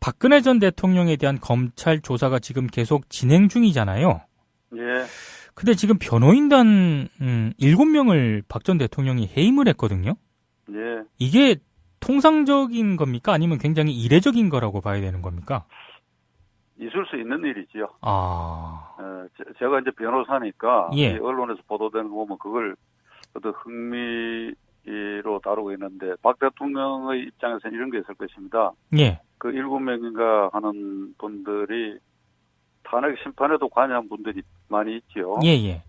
박근혜 전 대통령에 대한 검찰 조사가 지금 계속 진행 중이잖아요. 예. 근데 지금 변호인단 음, 7명을 박 전 대통령이 해임을 했거든요. 예. 이게 통상적인 겁니까? 아니면 굉장히 이례적인 거라고 봐야 되는 겁니까? 있을 수 있는 일이지요. 아, 어, 제- 제가 이제 변호사니까 예. 이 언론에서 보도되는 거 보면 그걸 어떤 흥미 로 다루고 있는데 박 대통령의 입장에서는 이런 게 있을 것입니다. 예, 그 일곱 명인가 하는 분들이 탄핵 심판에도 관여한 분들이 많이 있지요. 예, 예.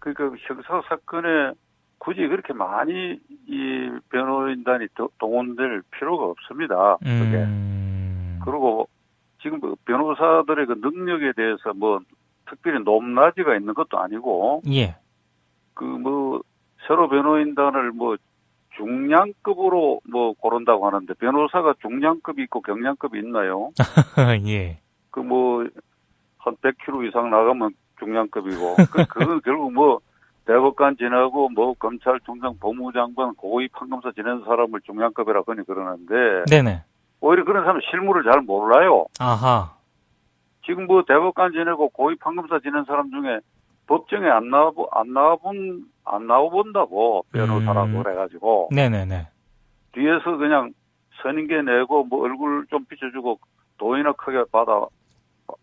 그러니까 형사 사건에 굳이 그렇게 많이 이 변호인단이 도- 동원될 필요가 없습니다. 그게. 음, 그리고 지금 그 변호사들의 그 능력에 대해서 뭐 특별히 높낮이가 있는 것도 아니고 예. 그뭐 새로 변호인단을 뭐 중량급으로 뭐 고른다고 하는데 변호사가 중량급이 있고 경량급이 있나요? 예. 그 뭐 한 100kg 이상 나가면 중량급이고 그 그건 결국 뭐 대법관 지나고 뭐 검찰 총장 법무장관 고위 판검사 지낸 사람을 중량급이라 흔히 그러는데 네네. 오히려 그런 사람은 실무를 잘 몰라요. 아하. 지금 뭐 대법관 지내고 고위 판검사 지낸 사람 중에 법정에 안 나와 안 나와본 안 나와본다고 변호사라고 음. 그래가지고 네네네. 뒤에서 그냥 선임계 내고 뭐 얼굴 좀 비춰주고 돈이나 크게 받아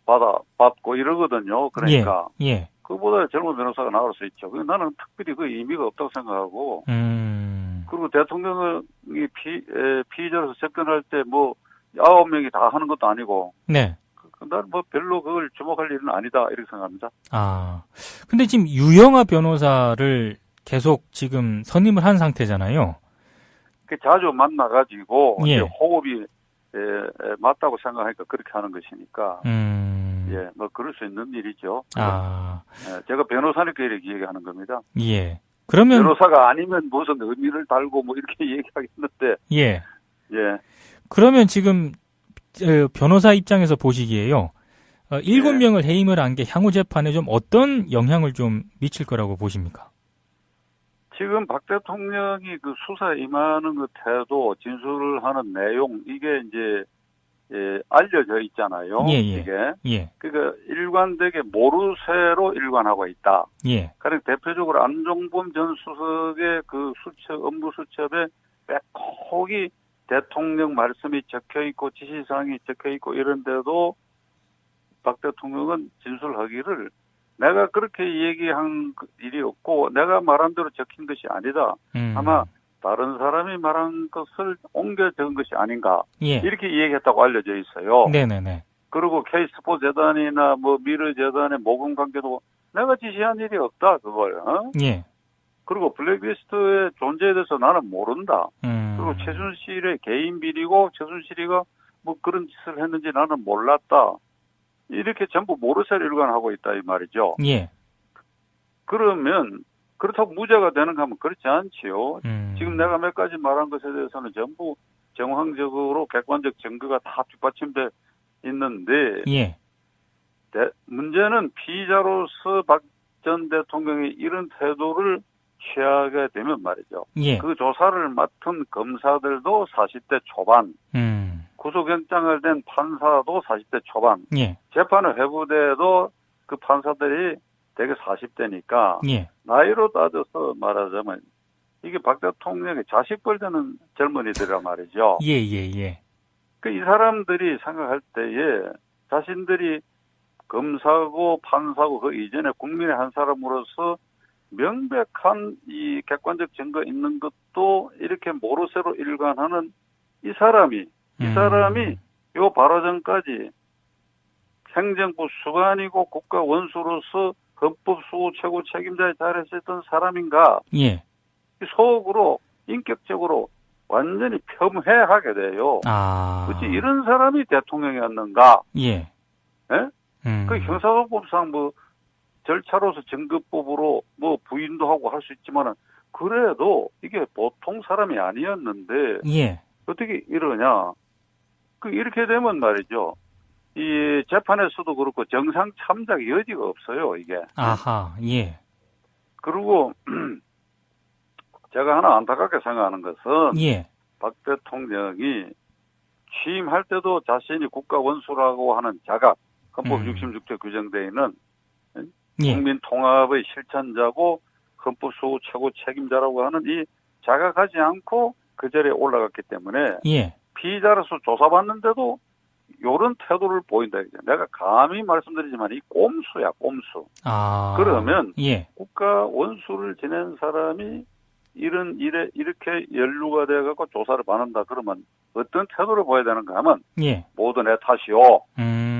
받아 받고 이러거든요. 그러니까 예. 예. 그보다 젊은 변호사가 나올 수 있죠. 나는 특별히 그 의미가 없다고 생각하고 음. 그리고 대통령이 피 에, 피의자로서 접견할 때 뭐 아홉 명이 다 하는 것도 아니고 네. 그- 나는 뭐 별로 그걸 주목할 일은 아니다 이렇게 생각합니다. 아. 근데 지금 유영아 변호사를 계속 지금 선임을 한 상태잖아요. 그 자주 만나가지고 예. 호흡이 에, 에, 맞다고 생각하니까 그렇게 하는 것이니까 음. 예, 뭐 그럴 수 있는 일이죠. 아. 예, 제가 변호사니까 이렇게 얘기하는 겁니다. 예. 그러면 변호사가 아니면 무슨 의미를 달고 뭐 이렇게 얘기하겠는데 예. 예, 그러면 지금 어, 변호사 입장에서 보시기에요. 어, 일곱 네. 명을 해임을 한 게 향후 재판에 좀 어떤 영향을 좀 미칠 거라고 보십니까? 지금 박 대통령이 그 수사에 임하는 그 태도, 진술을 하는 내용 이게 이제 예, 알려져 있잖아요. 예, 예. 이게 예. 그러니까 일관되게 모르쇠로 일관하고 있다. 예. 그러니까 대표적으로 안종범 전 수석의 그 수첩 업무 수첩에 빼곡히 대통령 말씀이 적혀 있고 지시사항이 적혀 있고 이런데도 박 대통령은 진술하기를 내가 그렇게 얘기한 그 일이 없고 내가 말한 대로 적힌 것이 아니다. 음. 아마 다른 사람이 말한 것을 옮겨 적은 것이 아닌가 예. 이렇게 얘기했다고 알려져 있어요. 네네네. 그리고 K스포 재단이나 뭐 미르 재단의 모금 관계도 내가 지시한 일이 없다 그걸. 어? 예. 그리고 블랙리스트의 존재에 대해서 나는 모른다. 음. 그리고 최순실의 개인 비리고 최순실이가 뭐 그런 짓을 했는지 나는 몰랐다. 이렇게 전부 모르쇠로 일관하고 있다 이 말이죠. 예. 그러면 그렇다고 무죄가 되는가 하면 그렇지 않지요. 음. 지금 내가 몇 가지 말한 것에 대해서는 전부 정황적으로 객관적 증거가 다 뒷받침돼 있는데 예. 대- 문제는 피의자로서 박 전 대통령이 이런 태도를 취하게 되면 말이죠. 예. 그 조사를 맡은 검사들도 40대 초반, 음. 구속영장을 낸 판사도 40대 초반, 예. 재판을 회부돼도 그 판사들이 대개 40대니까 예. 나이로 따져서 말하자면 이게 박 대통령의 자식뻘 되는 젊은이들이란 말이죠. 예, 예, 예. 그 이 사람들이 생각할 때에 자신들이 검사고 판사고 그 이전에 국민의 한 사람으로서 명백한 이 객관적 증거 있는 것도 이렇게 모르쇠로 일관하는 이 사람이 이 음. 사람이 요 바로 전까지 행정부 수반이고 국가 원수로서 헌법 수호 최고 책임자에 잘했었던 사람인가 예. 이 속으로 인격적으로 완전히 폄훼하게 돼요. 아. 굳이 이런 사람이 대통령이었는가? 예. 예? 음. 그 형사소법상 뭐 절차로서 증거법으로 뭐 부인도 하고 할 수 있지만은 그래도 이게 보통 사람이 아니었는데 예. 어떻게 이러냐? 그 이렇게 되면 말이죠. 이 재판에서도 그렇고 정상 참작 여지가 없어요 이게. 아하. 예. 그리고 제가 하나 안타깝게 생각하는 것은 예. 박 대통령이 취임할 때도 자신이 국가 원수라고 하는 자각 헌법 음. 66조 규정되어 있는 예. 국민 통합의 실천자고 헌법 수호 최고 책임자라고 하는 이 자각하지 않고 그 자리에 올라갔기 때문에 예. 피의자로서 조사받는데도 이런 태도를 보인다. 이제. 내가 감히 말씀드리지만 이 꼼수야 꼼수. 아. 그러면 예. 국가 원수를 지낸 사람이 이런 일에 이렇게 연루가 돼 갖고 조사를 받는다 그러면 어떤 태도를 보여야 되는가 하면 예. 모두 내 탓이요. 음.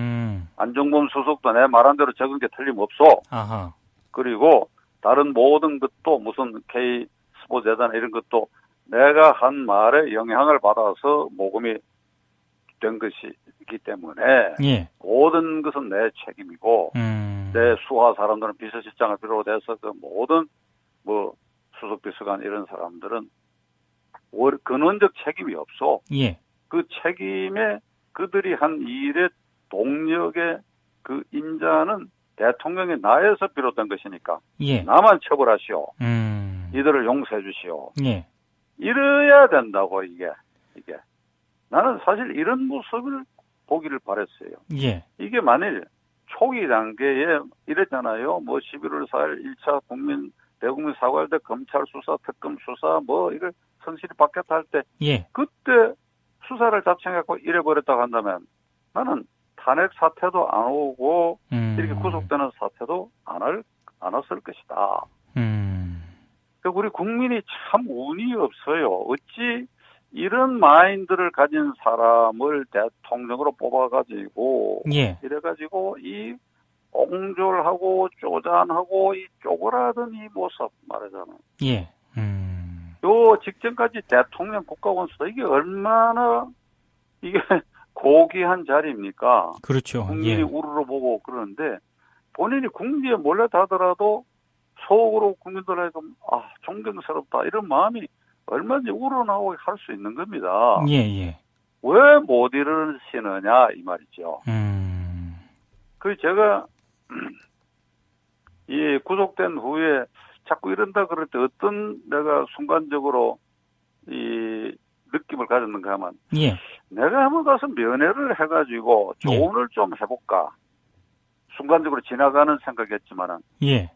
안종범 수석도 내 말한 대로 적은 게 틀림없어. 아하. 그리고 다른 모든 것도 무슨 K 스포 재단 이런 것도 내가 한 말에 영향을 받아서 모금이 된 것이기 때문에 예. 모든 것은 내 책임이고 음. 내 수하 사람들은 비서실장을 비롯해서 그 모든 뭐 수석 비서관 이런 사람들은 월- 근원적 책임이 없어. 예. 그 책임에 그들이 한 일의 동력의 그 임자는 대통령의 나에서 비롯된 것이니까 예. 나만 처벌하시오. 음. 이들을 용서해 주시오. 예. 이래야 된다고 이게 이게 나는 사실 이런 모습을 보기를 바랬어요. 예. 이게 만일 초기 단계에 이랬잖아요. 뭐 11월 4일 1차 국민 대국민 사과할 때 검찰 수사, 특검 수사 뭐 이걸 성실히 받겠다 할때 예. 그때 수사를 자청해갖고 이래 버렸다고 한다면 나는 탄핵 사태도 안 오고 음. 이렇게 구속되는 사태도 안 할, 안 왔을 것이다. 음. 그 우리 국민이 참 운이 없어요. 어찌 이런 마인드를 가진 사람을 대통령으로 뽑아가지고 예. 이래가지고 이 옹졸하고 쪼잔하고 이 쪼그라든 이 모습 말하자면 예. 음. 요 직전까지 대통령 국가원수다 이게 얼마나 이게 고귀한 자리입니까? 그렇죠. 국민이 예. 우르르 보고 그러는데 본인이 국리에 몰려다 하더라도 속으로 국민들에게 아 존경스럽다 이런 마음이 얼마든지 우러나오게 할 수 있는 겁니다. 예, 예. 왜 못 이루시느냐 이 말이죠. 음. 그 제가 이 구속된 후에 자꾸 이런다 그럴 때 어떤 내가 순간적으로 이 느낌을 가졌는가 하면 예. 내가 한번 가서 면회를 해가지고 예. 조언을 좀 해볼까. 순간적으로 지나가는 생각이었지만은 예.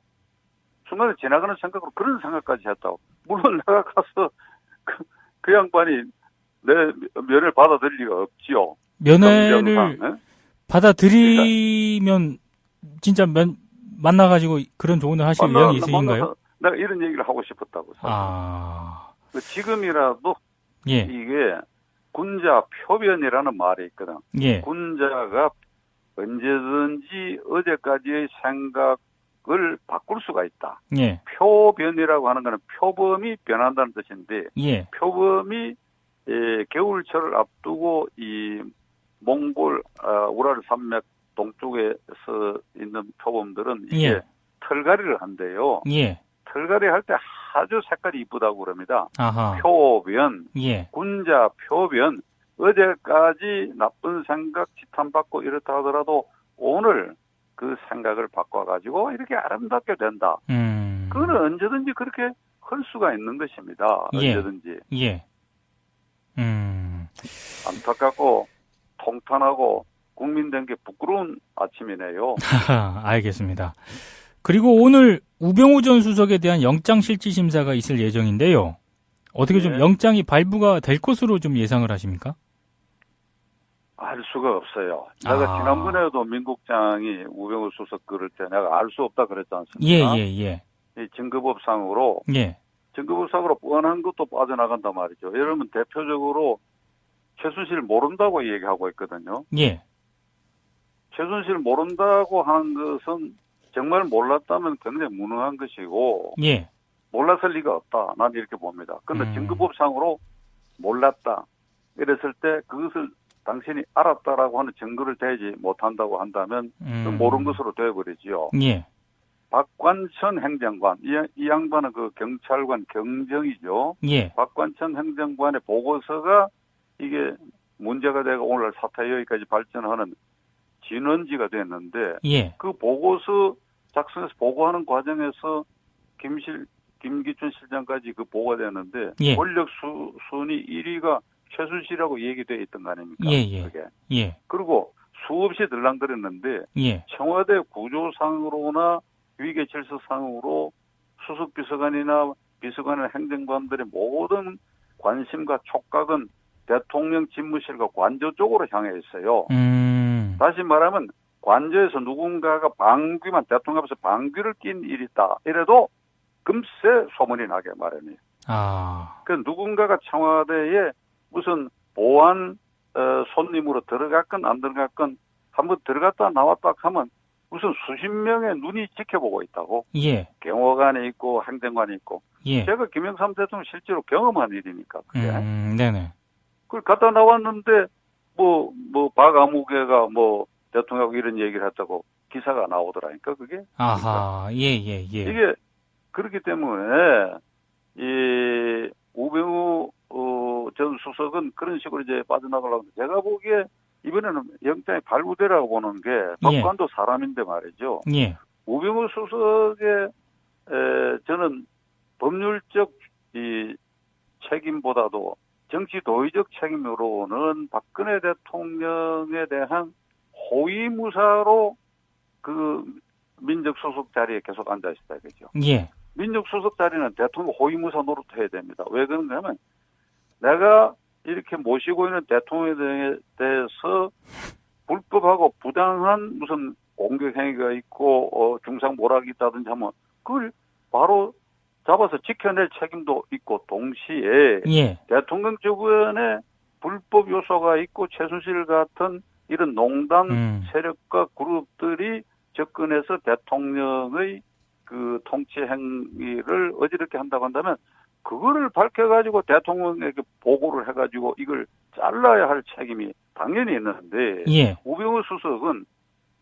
순간에 지나가는 생각으로 그런 생각까지 했다고. 물론 내가 가서 그, 그 양반이 내 면을 받아들일 리가 없지요. 면회를 예? 받아들이면 진짜 면, 만나가지고 그런 조언을 하실 만나- 의향이 있으신가요? 내가 이런 얘기를 하고 싶었다고. 사실. 아. 그 지금이라도 예. 이게 군자 표변이라는 말이 있거든. 예. 군자가 언제든지 어제까지의 생각을 바꿀 수가 있다. 예. 표변이라고 하는 것은 표범이 변한다는 뜻인데 예. 표범이 에, 겨울철을 앞두고 이 몽골 아, 우랄 산맥 동쪽에서 있는 표범들은 이게 예. 털갈이를 한대요. 예. 털갈이 할 때 아주 색깔이 이쁘다고 그럽니다. 아하. 표변, 예. 군자 표변, 어제까지 나쁜 생각 지탄받고 이렇다 하더라도 오늘 그 생각을 바꿔가지고 이렇게 아름답게 된다. 음. 그거는 언제든지 그렇게 할 수가 있는 것입니다. 예. 언제든지. 예. 음. 안타깝고 통탄하고 국민된 게 부끄러운 아침이네요. 알겠습니다. 그리고 오늘 우병우 전 수석에 대한 영장 실질 심사가 있을 예정인데요. 어떻게 좀 네. 영장이 발부가 될 것으로 좀 예상을 하십니까? 알 수가 없어요. 내가 아. 지난번에도 민국장이 우병우 수석 그럴 때 내가 알 수 없다 그랬지 예, 않습니까? 예, 예. 이 증거법상으로 예. 증거법상으로 뻔한 것도 빠져나간단 말이죠. 여러분 대표적으로 최순실 모른다고 얘기하고 있거든요. 예. 최순실 모른다고 하는 것은 정말 몰랐다면 굉장히 무능한 것이고 예. 몰랐을 리가 없다. 난 이렇게 봅니다. 근데 음. 증거법상으로 몰랐다. 이랬을 때 그것을 당신이 알았다라고 하는 증거를 대지 못한다고 한다면 음. 모른 것으로 되어버리지요. 예. 박관천 행정관, 이, 이 양반은 그 경찰관 경정이죠. 예. 박관천 행정관의 보고서가 이게 문제가 되고 오늘 사태 여기까지 발전하는 진원지가 됐는데 예. 그 보고서 작성해서 보고하는 과정에서 김실 김기춘 실장까지 그 보고가 됐는데 예. 권력 수, 순위 1위가 최순실이라고 얘기되어 있던 거 아닙니까? 예, 예. 그게. 예, 그리고 수없이 들랑거렸는데 예. 청와대 구조상으로나 위계 질서상으로 수석 비서관이나 비서관의 행정관들의 모든 관심과 촉각은 대통령 집무실과 관저 쪽으로 향해 있어요. 음, 다시 말하면 관저에서 누군가가 방귀만 대통령 앞에서 방귀를 낀 일이 있다. 이래도 금세 소문이 나게 마련이에요. 아, 그 누군가가 청와대에 무슨 보안 어, 손님으로 들어갔건 안 들어갔건 한번 들어갔다 나왔다 하면 무슨 수십 명의 눈이 지켜보고 있다고 예, 경호관이 있고 행정관이 있고 예. 제가 김영삼 대통령 실제로 경험한 일이니까 그게 음, 네네. 그걸 갔다 나왔는데 뭐뭐 박아무개가 뭐 대통령하고 이런 얘기를 했다고 기사가 나오더라니까 그게 아하, 예, 예, 예. 이게 그렇기 때문에 이 우병우 어, 전 수석은 그런 식으로 이제 빠져나가려고 제가 보기에 이번에는 영장이 발부되라고 보는 게 예. 법관도 사람인데 말이죠. 예, 우병우 수석의 에, 저는 법률적 이 책임보다도 정치 도의적 책임으로는 박근혜 대통령에 대한 호위무사로 그 민적 수석 자리에 계속 앉아 있다 그죠. 예. 민족 수석 자리는 대통령 호위무사 노릇해야 됩니다. 왜 그런가 하면 내가 이렇게 모시고 있는 대통령에 대해서 불법하고 부당한 무슨 공격 행위가 있고 어, 중상 모락이 있다든지 하면 그걸 바로 잡아서 지켜낼 책임도 있고 동시에 예. 대통령 주변에 불법 요소가 있고 최순실 같은 이런 농단 음. 세력과 그룹들이 접근해서 대통령의 그 통치 행위를 어지럽게 한다고 한다면 그거를 밝혀가지고 대통령에게 보고를 해가지고 이걸 잘라야 할 책임이 당연히 있는데 예. 우병우 수석은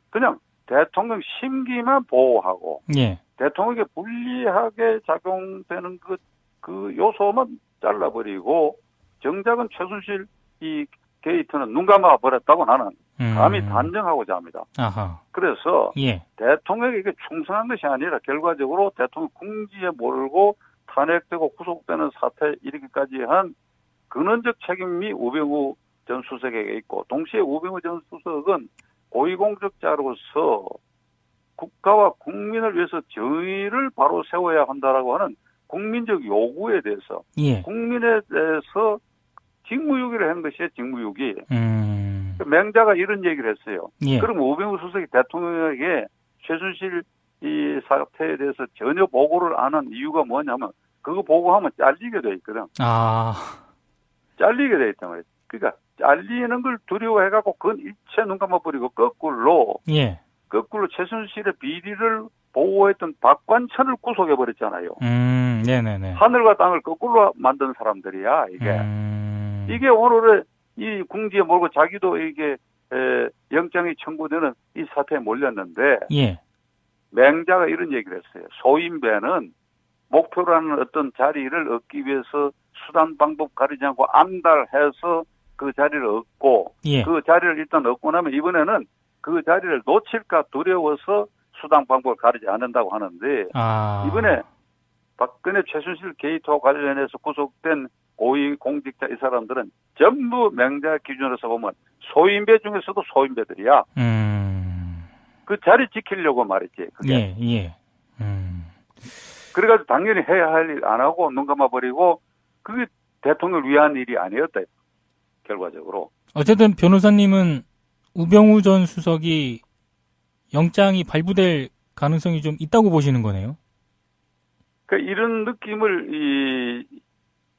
그냥 대통령 심기만 보호하고 예. 대통령에게 불리하게 작용되는 그, 그 요소만 잘라버리고 정작은 최순실 이 게이트는 눈 감아 버렸다고 나는 음. 감히 단정하고자 합니다. 아하. 그래서 예. 대통령에게 충성한 것이 아니라 결과적으로 대통령 궁지에 몰고 탄핵되고 구속되는 사태 이르기까지 한 근원적 책임이 우병우 전 수석에게 있고 동시에 우병우 전 수석은 고위공직자로서 국가와 국민을 위해서 정의를 바로 세워야 한다라고 하는 국민적 요구에 대해서 예. 국민에 대해서 직무유기를 한 것이에요 직무유기 음. 맹자가 이런 얘기를 했어요 예. 그럼 우병우 수석이 대통령에게 최순실 이 사태에 대해서 전혀 보고를 안 한 이유가 뭐냐면 그거 보고하면 잘리게 돼 있거든. 아. 잘리게 돼 있단 말이야. 그러니까 잘리는 걸 두려워해갖고 그건 일체 눈 감아버리고 거꾸로 예. 거꾸로 최순실의 비리를 보호했던 박관천을 구속해버렸잖아요. 음. 네네네. 하늘과 땅을 거꾸로 만든 사람들이야 이게. 음. 이게 오늘의 이 궁지에 몰고 자기도 이게 에, 영장이 청구되는 이 사태에 몰렸는데 예. 맹자가 이런 얘기를 했어요. 소인배는 목표라는 어떤 자리를 얻기 위해서 수단 방법 가리지 않고 안달해서 그 자리를 얻고 예. 그 자리를 일단 얻고 나면 이번에는 그 자리를 놓칠까 두려워서 수단 방법을 가리지 않는다고 하는데 아. 이번에 박근혜 최순실 게이트와 관련해서 구속된 고위 공직자 이 사람들은 전부 맹자 기준으로서 보면 소인배 중에서도 소인배들이야. 음. 그 자리 지키려고 말이지. 그게. 예. 예. 음. 그래가지고 당연히 해야 할 일 안 하고 눈 감아버리고 그게 대통령을 위한 일이 아니었다. 결과적으로. 어쨌든 변호사님은 우병우 전 수석이 영장이 발부될 가능성이 좀 있다고 보시는 거네요. 그 이런 느낌을 이,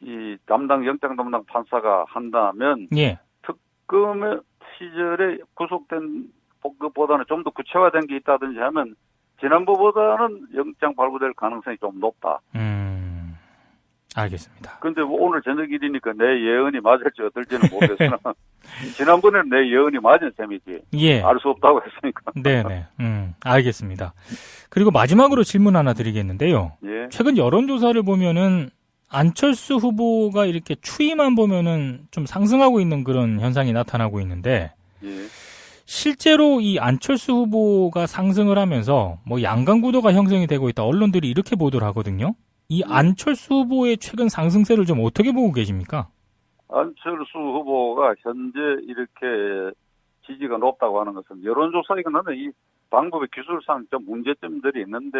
이 담당 영장 담당 판사가 한다면 예. 특검의 시절에 구속된 것보다는 좀 더 구체화된 게 있다든지 하면 지난번보다는 영장 발부될 가능성이 좀 높다. 음. 알겠습니다. 근데 뭐 오늘 저녁 일이니까 내 예언이 맞을지 어떨지는 모르겠으나 지난번에는 내 예언이 맞은 셈이지. 예. 알 수 없다고 했으니까. 네네. 음, 알겠습니다. 그리고 마지막으로 질문 하나 드리겠는데요. 예. 최근 여론조사를 보면은 안철수 후보가 이렇게 추이만 보면은 좀 상승하고 있는 그런 현상이 나타나고 있는데 예. 실제로 이 안철수 후보가 상승을 하면서 뭐 양강 구도가 형성이 되고 있다 언론들이 이렇게 보도를 하거든요. 이 안철수 후보의 최근 상승세를 좀 어떻게 보고 계십니까? 안철수 후보가 현재 이렇게 지지가 높다고 하는 것은 여론조사이긴 한데 이 방법의 기술상 좀 문제점들이 있는데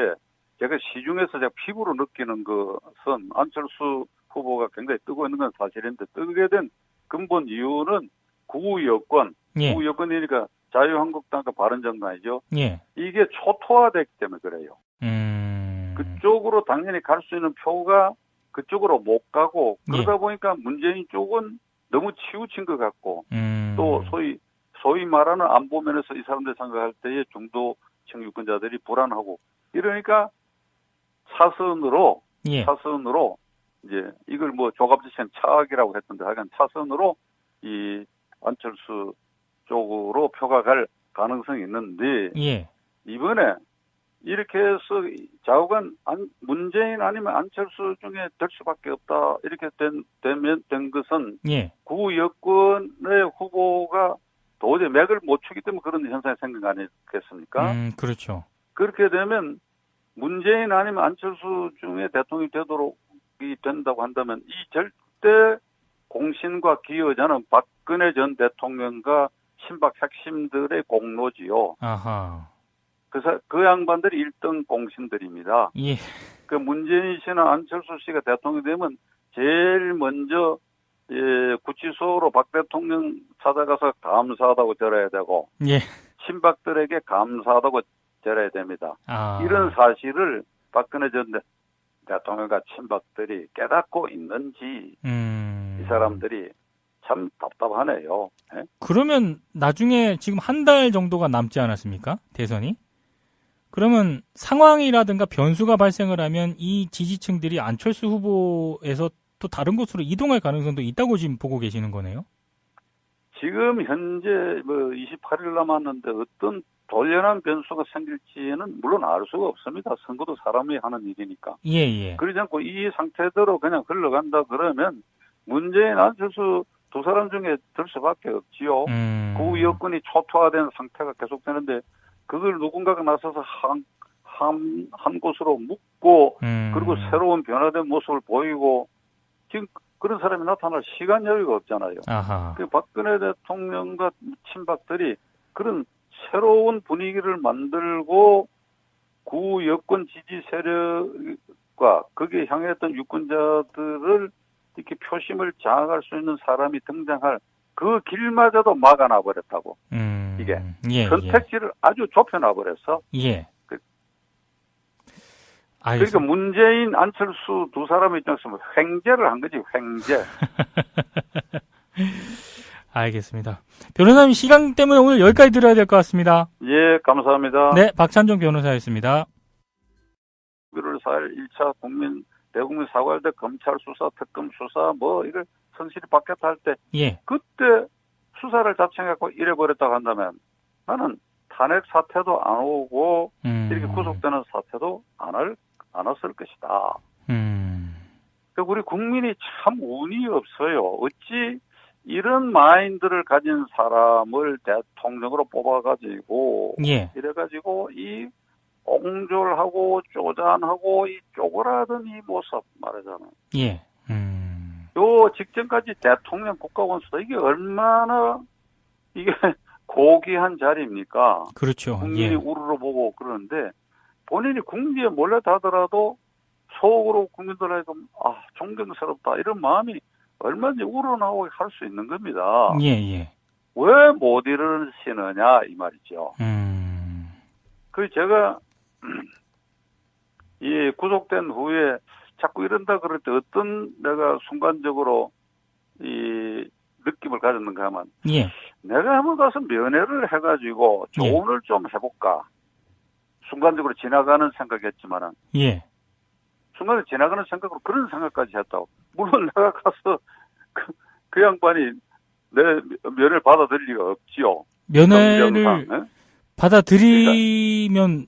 제가 시중에서 제가 피부로 느끼는 것은 안철수 후보가 굉장히 뜨고 있는 건 사실인데 뜨게 된 근본 이유는 구우 여권, 예, 구우 여권이니까 자유한국당과 바른정당이죠. 예, 이게 초토화됐기 때문에 그래요. 음, 그쪽으로 당연히 갈 수 있는 표가 그쪽으로 못 가고 예. 그러다 보니까 문재인 쪽은 너무 치우친 것 같고 음, 또 소위 소위 말하는 안보 면에서 이 사람들 생각할 때에 중도층 유권자들이 불안하고 이러니까 차선으로 예, 차선으로 이제 이걸 뭐 조갑지신 차악이라고 했던데 하여간 차선으로 이 안철수 쪽으로 표가 갈 가능성이 있는데 예, 이번에 이렇게 해서 좌우간 안- 문재인 아니면 안철수 중에 될 수밖에 없다 이렇게 된 되면 된 것은 예, 구 여권의 후보가 도저히 맥을 못 추기 때문에 그런 현상이 생긴 거 아니겠습니까? 음, 그렇죠. 그렇게 되면 문재인 아니면 안철수 중에 대통령이 되도록이 된다고 한다면 이 절대 공신과 기여자는 박근혜 전 대통령과 신박 핵심들의 공로지요. 아하, 그, 사- 그 양반들이 1등 공신들입니다. 예, 그 문재인 씨나 안철수 씨가 대통령이 되면 제일 먼저 예, 구치소로 박 대통령 찾아가서 감사하다고 전해야 되고 예, 친박들에게 감사하다고 전해야 됩니다. 아, 이런 사실을 박근혜 전 대- 대통령과 친박들이 깨닫고 있는지 음, 이 사람들이 참 답답하네요. 예? 그러면 나중에 지금 한 달 정도가 남지 않았습니까? 대선이? 그러면 상황이라든가 변수가 발생을 하면 이 지지층들이 안철수 후보에서 또 다른 곳으로 이동할 가능성도 있다고 지금 보고 계시는 거네요? 지금 현재 뭐 28일 남았는데 어떤 돌연한 변수가 생길지는 물론 알 수가 없습니다. 선거도 사람이 하는 일이니까. 예, 예. 그러지 않고 이 상태대로 그냥 흘러간다 그러면 문재인 안철수 두 사람 중에 들 수밖에 없지요. 음, 그 여건이 초토화된 상태가 계속되는데 그걸 누군가가 나서서 한, 한, 한 곳으로 묶고 음, 그리고 새로운 변화된 모습을 보이고 지금 그런 사람이 나타날 시간 여유가 없잖아요. 아하, 그 박근혜 대통령과 친박들이 그런 새로운 분위기를 만들고 구 여권 지지 세력과 거기에 향했던 유권자들을 이렇게 표심을 장악할 수 있는 사람이 등장할 그 길마저도 막아놔 버렸다고 음, 이게 예, 선택지를 아주 좁혀놔 버렸어. 예, 예. 그- 그러니까. 문재인, 안철수 두 사람 입장에서 뭐 횡재를 한 거지 횡재. 알겠습니다. 변호사님 시간 때문에 오늘 여기까지 들어야 될 것 같습니다. 예, 감사합니다. 네, 박찬종 변호사였습니다. 11월 4일 1차 국민 대국민 사과할 때 검찰 수사, 특검 수사 뭐 이걸 성실히 받겠다 할 때 예, 그때 수사를 자청해갖고 이래버렸다고 한다면 나는 탄핵 사태도 안 오고 음, 이렇게 구속되는 사태도 안 할, 안 왔을 것이다. 음, 그 우리 국민이 참 운이 없어요. 어찌 이런 마인드를 가진 사람을 대통령으로 뽑아가지고 예, 이래가지고 이 옹졸하고 쪼잔하고 이 쪼그라든 이 모습 말하자면. 예, 음, 요 직전까지 대통령 국가원수다 이게 얼마나 이게 고귀한 자리입니까? 그렇죠. 국민이 예, 우르르 보고 그러는데 본인이 궁지에 몰래 다더라도 속으로 국민들에게 아 존경스럽다 이런 마음이 얼마든지 우러나오게 할 수 있는 겁니다. 예, 예, 왜 못 이루시느냐 이 말이죠. 음, 그 제가 이 구속된 후에 자꾸 이런다 그럴 때 어떤 내가 순간적으로 이 느낌을 가졌는가 하면 예, 내가 한번 가서 면회를 해가지고 예. 조언을 좀 해볼까 순간적으로 지나가는 생각이었지만은 예, 순간에 지나가는 생각으로 그런 생각까지 했다고 물론 내가 가서 그, 그 양반이 내 면회를 받아들일 리가 없지요 면회를 예? 받아들이면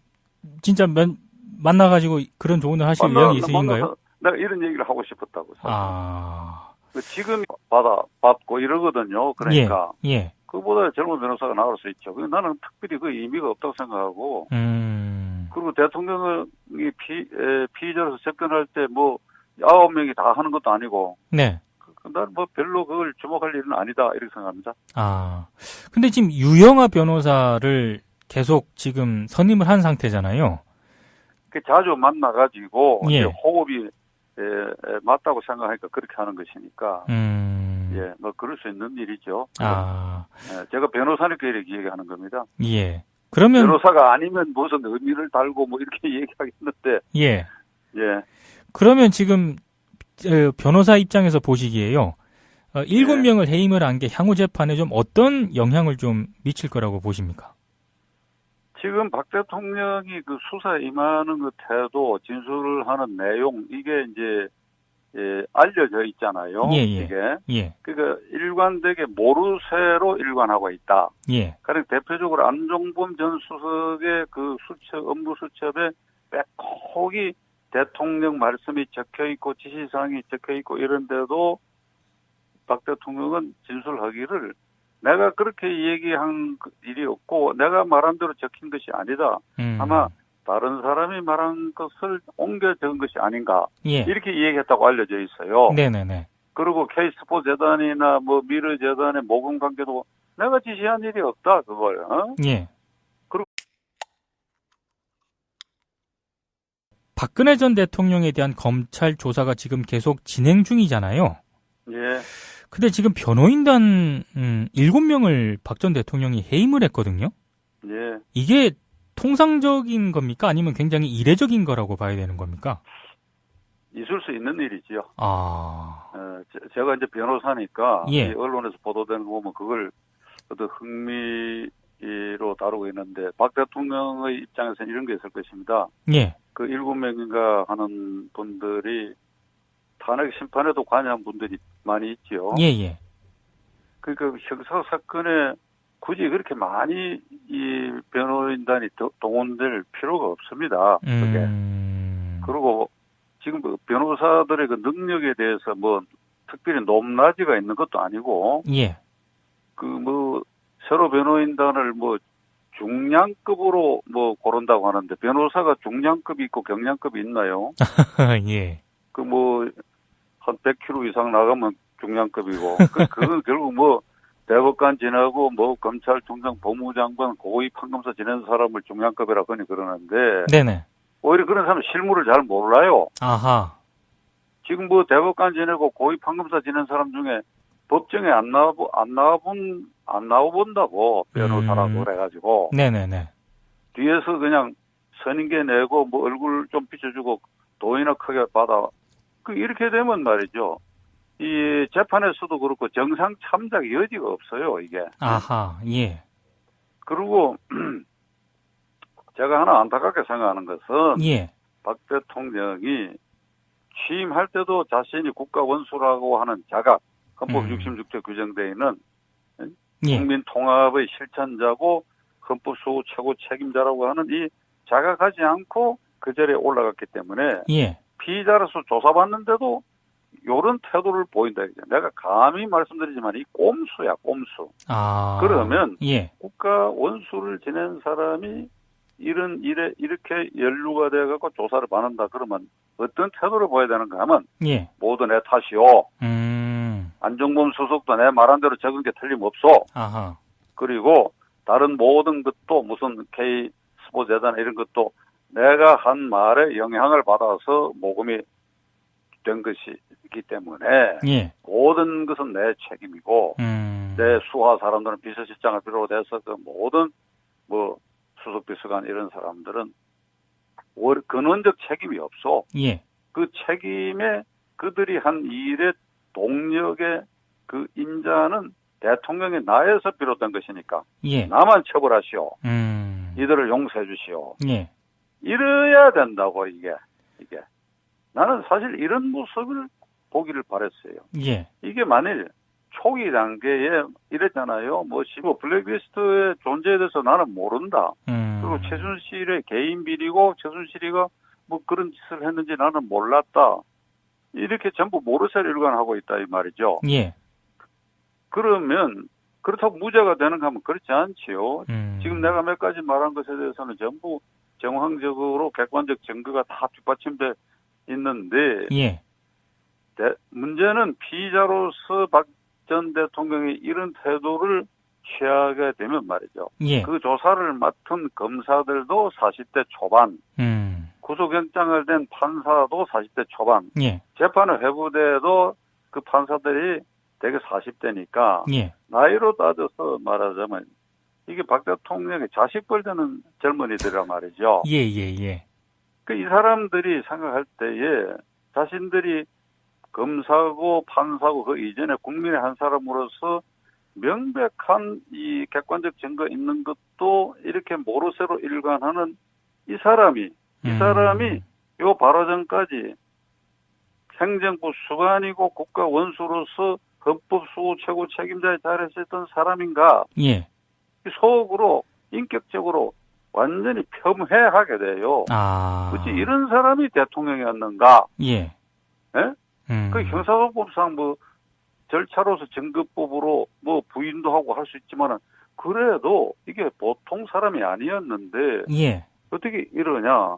진짜 면, 만나가지고 그런 조언을 하실 만나- 의향이 있으신가요? 내가 이런 얘기를 하고 싶었다고. 사실. 아, 그 지금 받아 받고 이러거든요. 그러니까 예, 예, 그보다 젊은 변호사가 나올 수 있죠. 그 나는 특별히 그 의미가 없다고 생각하고 음, 그리고 대통령이 피 에, 피의자로서 접견할 때 뭐 아홉 명이 다 하는 것도 아니고 네, 그, 난뭐 별로 그걸 주목할 일은 아니다 이렇게 생각합니다. 아, 근데 지금 유영아 변호사를 계속 지금 선임을 한 상태잖아요. 그 자주 만나가지고 예. 호흡이 에, 에, 맞다고 생각하니까 그렇게 하는 것이니까 음, 예, 뭐 그럴 수 있는 일이죠. 아, 예, 제가 변호사니까 이렇게 얘기하는 겁니다. 예. 그러면, 변호사가 아니면 무슨 의미를 달고 뭐 이렇게 얘기하겠는데 예. 예. 그러면 지금, 어, 변호사 입장에서 보시기에요. 어, 일곱 네. 명을 해임을 한 게 향후 재판에 좀 어떤 영향을 좀 미칠 거라고 보십니까? 지금 박 대통령이 그 수사에 임하는 그 태도, 진술을 하는 내용 이게 이제 예, 알려져 있잖아요. 예, 예. 이게 예, 그러니까 일관되게 모르쇠로 일관하고 있다. 예, 그러니까 대표적으로 안종범 전 수석의 그 수첩 업무 수첩에 빼곡히 대통령 말씀이 적혀 있고 지시사항이 적혀 있고 이런데도 박 대통령은 진술하기를 내가 그렇게 얘기한 그 일이 없고 내가 말한 대로 적힌 것이 아니다. 음, 아마 다른 사람이 말한 것을 옮겨 적은 것이 아닌가 예. 이렇게 얘기했다고 알려져 있어요. 네네네. 그리고 K스포 재단이나 뭐 미르 재단의 모금 관계도 내가 지시한 일이 없다 그걸. 어? 예. 그리고- 박근혜 전 대통령에 대한 검찰 조사가 지금 계속 진행 중이잖아요. 예. 근데 지금 변호인단 음, 7명을 박 전 대통령이 해임을 했거든요. 예. 이게 통상적인 겁니까? 아니면 굉장히 이례적인 거라고 봐야 되는 겁니까? 있을 수 있는 일이지요. 아, 어, 제- 제가 이제 변호사니까 예. 이 언론에서 보도되는 거 보면 그걸 어떤 흥미로 다루고 있는데 박 대통령의 입장에서는 이런 게 있을 것입니다. 예, 그 일곱 명인가 하는 분들이 탄핵 심판에도 관여한 분들이 많이 있지요. 예, 예. 그러니까 형사 사건에 굳이 그렇게 많이 이 변호인단이 도- 동원될 필요가 없습니다. 그게. 음, 그리고 지금 그 변호사들의 그 능력에 대해서 뭐 특별히 높낮이가 있는 것도 아니고 예, 그 뭐 새로 변호인단을 뭐 중량급으로 뭐 고른다고 하는데 변호사가 중량급이 있고 경량급이 있나요? 예, 그 뭐 한 100kg 이상 나가면 중량급이고 그 그건 결국 뭐 대법관 지나고 뭐 검찰 총장 법무장관 고위 판검사 지낸 사람을 중량급이라 흔히 그러는데 네네. 오히려 그런 사람은 실무를 잘 몰라요. 아하, 지금 뭐 대법관 지내고 고위 판검사 지낸 사람 중에 법정에 안 나와 안 나와본 안 나와본다고 변호사라고 음. 그래가지고 네네네. 뒤에서 그냥 선임계 내고 뭐 얼굴 좀 비춰주고 돈이나 크게 받아 그 이렇게 되면 말이죠 이 재판에서도 그렇고 정상 참작 여지가 없어요 이게. 아하, 예, 그리고 제가 하나 안타깝게 생각하는 것은 예, 박 대통령이 취임할 때도 자신이 국가 원수라고 하는 자각 헌법 음. 66조 규정되어 있는 예, 국민 통합의 실천자고 헌법 수호 최고 책임자라고 하는 이 자각하지 않고 그 자리에 올라갔기 때문에 예, 피의자로서 조사받는데도 이런 태도를 보인다. 이제. 내가 감히 말씀드리지만 이 꼼수야 꼼수. 아, 그러면 예, 국가 원수를 지낸 사람이 이런 일에 이렇게 연루가 돼 갖고 조사를 받는다 그러면 어떤 태도를 보여야 되는가 하면 예, 모두 내 탓이요. 음, 안정범 수석도 내 말한 대로 적은 게 틀림없어. 아하, 그리고 다른 모든 것도 무슨 K 스포 재단 이런 것도 내가 한 말에 영향을 받아서 모금이 된 것이기 때문에 예, 모든 것은 내 책임이고 음, 내 수하 사람들은 비서실장을 비롯해서 그 모든 뭐 수석 비서관 이런 사람들은 월 근원적 책임이 없어. 예, 그 책임에 그들이 한 일의 동력의 그 임자는 대통령이 나에서 비롯된 것이니까 예, 나만 처벌하시오. 음, 이들을 용서해 주시오. 예, 이래야 된다고 이게 이게 나는 사실 이런 모습을 보기를 바랬어요. 예, 이게 만일 초기 단계에 이랬잖아요. 뭐 시고 블랙리스트의 존재에 대해서 나는 모른다. 음, 그리고 최순실의 개인 비리고 최순실이가 뭐 그런 짓을 했는지 나는 몰랐다. 이렇게 전부 모르쇠를 일관하고 있다 이 말이죠. 예, 그러면 그렇다고 무죄가 되는가 하면 그렇지 않지요. 음, 지금 내가 몇 가지 말한 것에 대해서는 전부 정황적으로 객관적 증거가 다 뒷받침돼 있는데 예, 대- 문제는 피의자로서 박 전 대통령이 이런 태도를 취하게 되면 말이죠. 예. 그 조사를 맡은 검사들도 40대 초반, 음. 구속영장을 낸 판사도 40대 초반, 예. 재판을 회부돼도 그 판사들이 대개 40대니까 예. 나이로 따져서 말하자면 이게 박 대통령의 자식뻘 되는 젊은이들이란 말이죠. 예, 예, 예. 그 이 사람들이 생각할 때에 자신들이 검사고 판사고 그 이전에 국민의 한 사람으로서 명백한 이 객관적 증거 있는 것도 이렇게 모르쇠로 일관하는 이 사람이 이 음. 사람이 요 바로 전까지 행정부 수반이고 국가 원수로서 헌법 수호 최고 책임자에 달했었던 사람인가 예. 이 속으로 인격적으로 완전히 폄훼하게 돼요. 아. 굳이 이런 사람이 대통령이었는가? 예. 예? 음. 그 형사소법상 뭐 절차로서 증거법으로 뭐 부인도 하고 할 수 있지만은 그래도 이게 보통 사람이 아니었는데 예. 어떻게 이러냐?